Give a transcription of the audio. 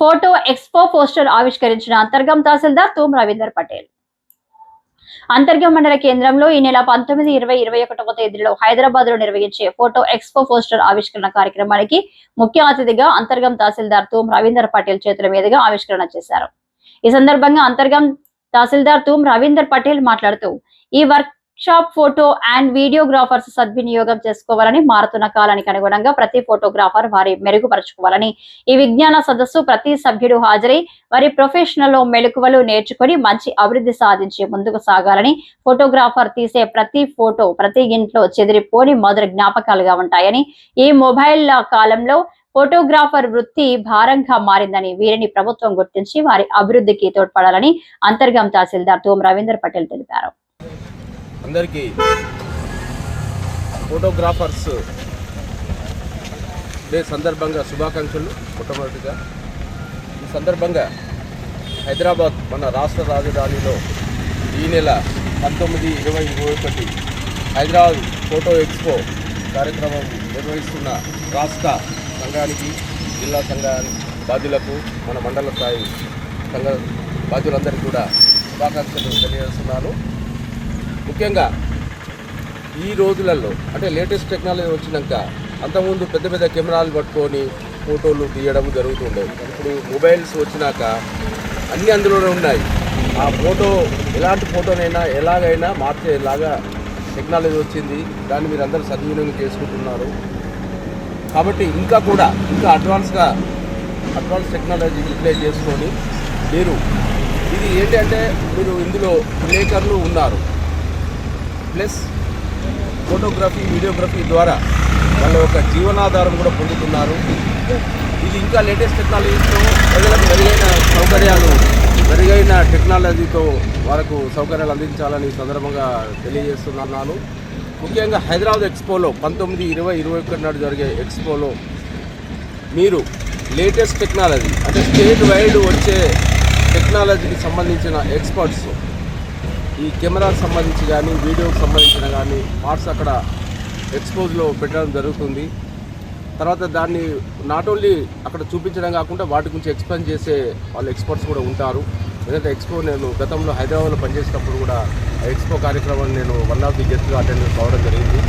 Photo expo poster ఆవిష్కరించిన అంతర్గం తహసీల్దార్ తూమ్ రవీందర్ పటేల్. అంతర్గం మండల కేంద్రంలో ఈ నెల పంతొమ్మిది ఇరవై ఇరవై ఒకటవ తేదీలో హైదరాబాద్లో నిర్వహించే ఫోటో ఎక్స్పో పోస్టర్ ఆవిష్కరణ కార్యక్రమానికి ముఖ్య అతిథిగా అంతర్గం తహసీల్దార్ తూమ్ రవీందర్ పటేల్ చేతుల మీదుగా ఆవిష్కరణ చేశారు. ఈ సందర్భంగా అంతర్గం తహసీల్దార్ తూమ్ రవీందర్ పటేల్ మాట్లాడుతూ ఈ workshop photo and videographers సద్వినియోగం చేసుకోవాలని మారుతున్న కాలానికి అనుగుణంగా ప్రతి ఫోటోగ్రాఫర్ వారి మెరుగుపరచుకోవాలని ఈ విజ్ఞాన సదస్సు ప్రతి సభ్యుడు హాజరై వారి ప్రొఫెషనల్లో మెలకువలు నేర్చుకొని మంచి అభివృద్ధి సాధించి ముందుకు సాగాలని ఫోటోగ్రాఫర్ తీసే ప్రతి ఫోటో ప్రతి ఇంట్లో చెదిరిపోని మధుర జ్ఞాపకాలుగా ఉంటాయని ఈ మొబైల్ కాలంలో ఫోటోగ్రాఫర్ వృత్తి భారంగా మారిందని వీరిని ప్రభుత్వం గుర్తించి వారి అభివృద్ధికి తోడ్పడాలని అంతర్గం తహసీల్దార్ తోమ్ రవీందర్ పటేల్ తెలిపారు. అందరికీ ఫోటోగ్రాఫర్స్ డే సందర్భంగా శుభాకాంక్షలు మొట్టమొదటిగా. ఈ సందర్భంగా హైదరాబాద్ మన రాష్ట్ర రాజధానిలో ఈ నెల పంతొమ్మిది ఇరవై ఇరవై ఒకటి హైదరాబాద్ ఫోటో ఎక్స్పో కార్యక్రమం నిర్వహిస్తున్న రాష్ట్ర సంఘానికి జిల్లా సంఘానికి బాధ్యులకు మన మండల స్థాయి సంఘ బాధ్యులందరికీ కూడా శుభాకాంక్షలు తెలియజేస్తున్నాను. ముఖ్యంగా ఈ రోజులలో అంటే లేటెస్ట్ టెక్నాలజీ వచ్చినాక అంతకుముందు పెద్ద పెద్ద కెమెరాలు పట్టుకొని ఫోటోలు తీయడం జరుగుతుండేది ఇప్పుడు మొబైల్స్ వచ్చినాక అన్నీ అందులోనే ఉన్నాయి. ఆ ఫోటో ఎలాంటి ఫోటోనైనా ఎలాగైనా మార్చేలాగా టెక్నాలజీ వచ్చింది. దాన్ని మీరు అందరూ సద్వినియోగం చేసుకుంటున్నారు. కాబట్టి ఇంకా కూడా ఇంకా అడ్వాన్స్గా అడ్వాన్స్ టెక్నాలజీ యూటిలైజ్ చేసుకొని మీరు ఇది ఏంటంటే మీరు ఇందులో విలేకరులు ఉన్నారు. ప్లస్ ఫోటోగ్రఫీ వీడియోగ్రఫీ ద్వారా వాళ్ళ యొక్క జీవనాధారం కూడా పొందుతున్నారు. ఇది ఇంకా లేటెస్ట్ టెక్నాలజీతో ప్రజలకు మెరుగైన సౌకర్యాలు మెరుగైన టెక్నాలజీతో వాళ్ళకు సౌకర్యాలు అందించాలని సందర్భంగా తెలియజేస్తున్నాను. ముఖ్యంగా హైదరాబాద్ ఎక్స్పోలో పంతొమ్మిది ఇరవై ఇరవై ఒకటి నాడు జరిగే ఎక్స్పోలో మీరు లేటెస్ట్ టెక్నాలజీ అంటే స్టేట్ వైడ్ వచ్చే టెక్నాలజీకి సంబంధించిన ఎక్స్పర్ట్స్ ఈ కెమెరాకు సంబంధించి కానీ వీడియోకి సంబంధించిన కానీ పార్ట్స్ అక్కడ ఎక్స్పోజ్లో పెట్టడం జరుగుతుంది. తర్వాత దాన్ని నాట్ ఓన్లీ అక్కడ చూపించడం కాకుండా వాటి గురించి ఎక్స్ప్లెయిన్ చేసే వాళ్ళు ఎక్స్పర్ట్స్ కూడా ఉంటారు. ఎందుకంటే ఎక్స్పో నేను గతంలో హైదరాబాద్లో పనిచేసినప్పుడు కూడా ఆ ఎక్స్పో కార్యక్రమాన్ని నేను వన్ ఆఫ్ ది గెస్ట్గా అటెండ్ కావడం జరిగింది.